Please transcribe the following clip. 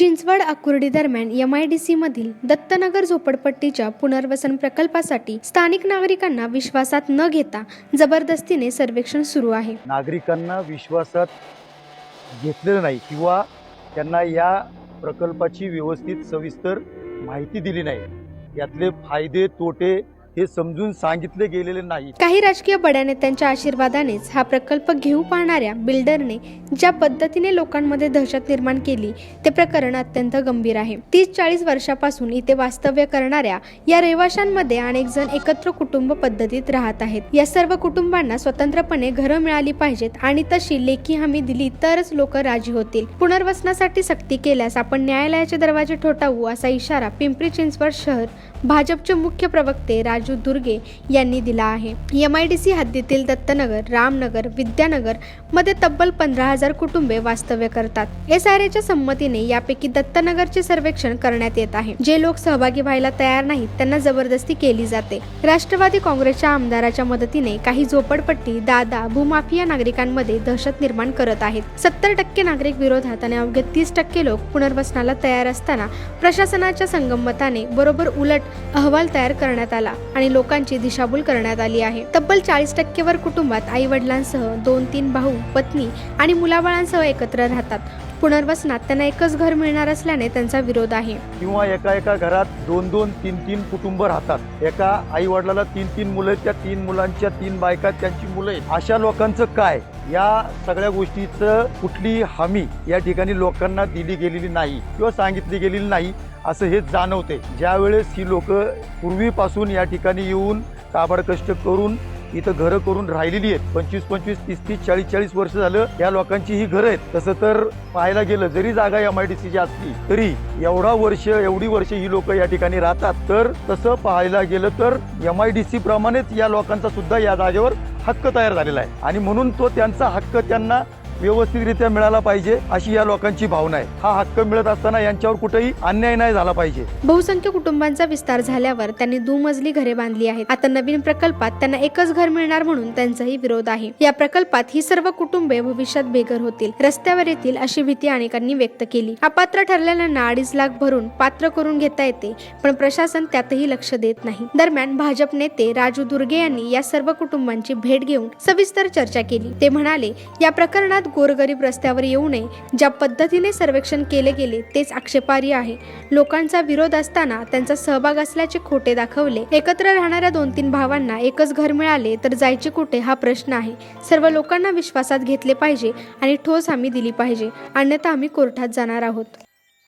चिंचवड आकुर्डी दरम्यान M I D C मधील दत्तनगर झोपडपट्टीच्या पुनर्वसन प्रकल्पासाठी स्थानिक नागरिकांना विश्वासात न घेता जबरदस्तीने सर्वेक्षण सुरू आहे. नागरिकांना विश्वासात घेतलेलं नाही किंवा त्यांना या प्रकल्पाची व्यवस्थित सविस्तर माहिती दिली नाही. यातले फायदे तोटे हे समजून सांगितले गेलेले नाही. काही राजकीय बड्या नेत्यांच्या आशीर्वादानेच हा प्रकल्प घेऊ पाहणाऱ्या बिल्डरने ज्या पद्धतीने लोकांमध्ये दहशत निर्माण केली ते प्रकरण अत्यंत गंभीर आहे. तीस चाळीस वर्षापासून इथे वास्तव्य करणाऱ्या या रहिवाशांमध्ये अनेक जण एकत्र कुटुंब पद्धतीत राहत आहेत. या सर्व कुटुंबांना स्वतंत्रपणे घरं मिळाली पाहिजेत आणि तशी लेखी हमी दिली तरच लोक राजी होतील. पुनर्वसनासाठी सक्ती केल्यास आपण न्यायालयाचे दरवाजे ठोठावू असा इशारा पिंपरी चिंचवड शहर भाजपचे मुख्य प्रवक्ते राजू दुर्गे यांनी दिला आहे. एम आय डी सी हद्दीतील दत्तनगर रामनगर विद्यानगरमध्ये तब्बल पंधरा हजार कुटुंबे वास्तव्य करतात. एस आर एच्या संमतीने यापैकी दत्तनगरचे सर्वेक्षण करण्यात येत आहे. जे लोक सहभागी व्हायला तयार नाहीत त्यांना जबरदस्ती केली जाते. राष्ट्रवादी काँग्रेसच्या आमदाराच्या मदतीने काही झोपडपट्टी दादा भूमाफिया नागरिकांमध्ये दहशत निर्माण करत आहेत. सत्तर टक्के नागरिक विरोधात आणि अवघे तीस टक्के लोक पुनर्वसनाला तयार असताना प्रशासनाच्या संगमताने बरोबर उलट अहवाल तयार करण्यात आला. आणि लोकांची दिशाभूल करण्यात आली आहे. तब्बल चाळीस टक्केवर कुटुंबात आई वडिलांसह दोन तीन भाऊ पत्नी आणि मुलाबाळांसह एकत्र राहतात. पुनर्वसनात त्यांना एकच घर मिळणार असल्याने त्यांचा विरोध आहे. किंवा एका एका घरात दोन दोन तीन तीन कुटुंब राहतात. एका आई वडिलाला तीन तीन मुलं त्या तीन मुलांच्या तीन बायका त्यांची मुलं. अशा लोकांचं काय? या सगळ्या गोष्टीचं कुठली हमी या ठिकाणी लोकांना दिली गेलेली नाही किंवा सांगितली गेलेली नाही. असं हे जाणवते. ज्यावेळेस ही लोक पूर्वीपासून या ठिकाणी येऊन काबाड कष्ट करून इथं घरं करून राहिलेली आहेत. पंचवीस पंचवीस तीस तीस चाळीस चाळीस वर्ष झालं या लोकांची ही घरं आहेत. तसं तर पाहायला गेलं जरी जागा एम आय डी सीची असली तरी एवढा वर्ष एवढी वर्ष ही लोक या ठिकाणी राहतात. तर तसं पाहायला गेलं तर एम आय डी सी प्रमाणेच या लोकांचा सुद्धा या जागेवर हक्क तयार झालेला आहे. आणि म्हणून तो त्यांचा हक्क त्यांना व्यवस्थितरित्या मिळाला पाहिजे अशी या लोकांची भावना आहे. हा हक्क मिळत असताना यांच्यावर कुठेही अन्याय नाही झाला पाहिजे. बहुसंख्य कुटुंबांचा विस्तार झाल्यावर त्यांनी दुमजली घरे बांधली आहेत. आता नवीन प्रकल्पात त्यांना एकच घर मिळणार म्हणून त्यांचाही विरोध आहे. या प्रकल्पात ही सर्व कुटुंबे भविष्यात बेघर होतील. रस्त्यावर येतील अशी भीती अनेकांनी व्यक्त केली. अपात्र ठरलेल्यांना अडीच लाख भरून पात्र करून घेता येते पण प्रशासन त्यातही लक्ष देत नाही. दरम्यान भाजप नेते राजू दुर्गे यांनी या सर्व कुटुंबांची भेट घेऊन सविस्तर चर्चा केली. ते म्हणाले या प्रकरणात गोरगरीब रस्त्यावर येऊ नये. ज्या पद्धतीने सर्वेक्षण केले गेले तेच आक्षेपार्ह आहे. लोकांचा विरोध असताना त्यांचा सहभाग असल्याचे खोटे दाखवले. एकत्र राहणाऱ्या दोन तीन भावांना एकच घर मिळाले तर जायचे कुठे हा प्रश्न आहे. सर्व लोकांना विश्वासात घेतले पाहिजे आणि ठोस हमी दिली पाहिजे. अन्यथा आम्ही कोर्टात जाणार आहोत.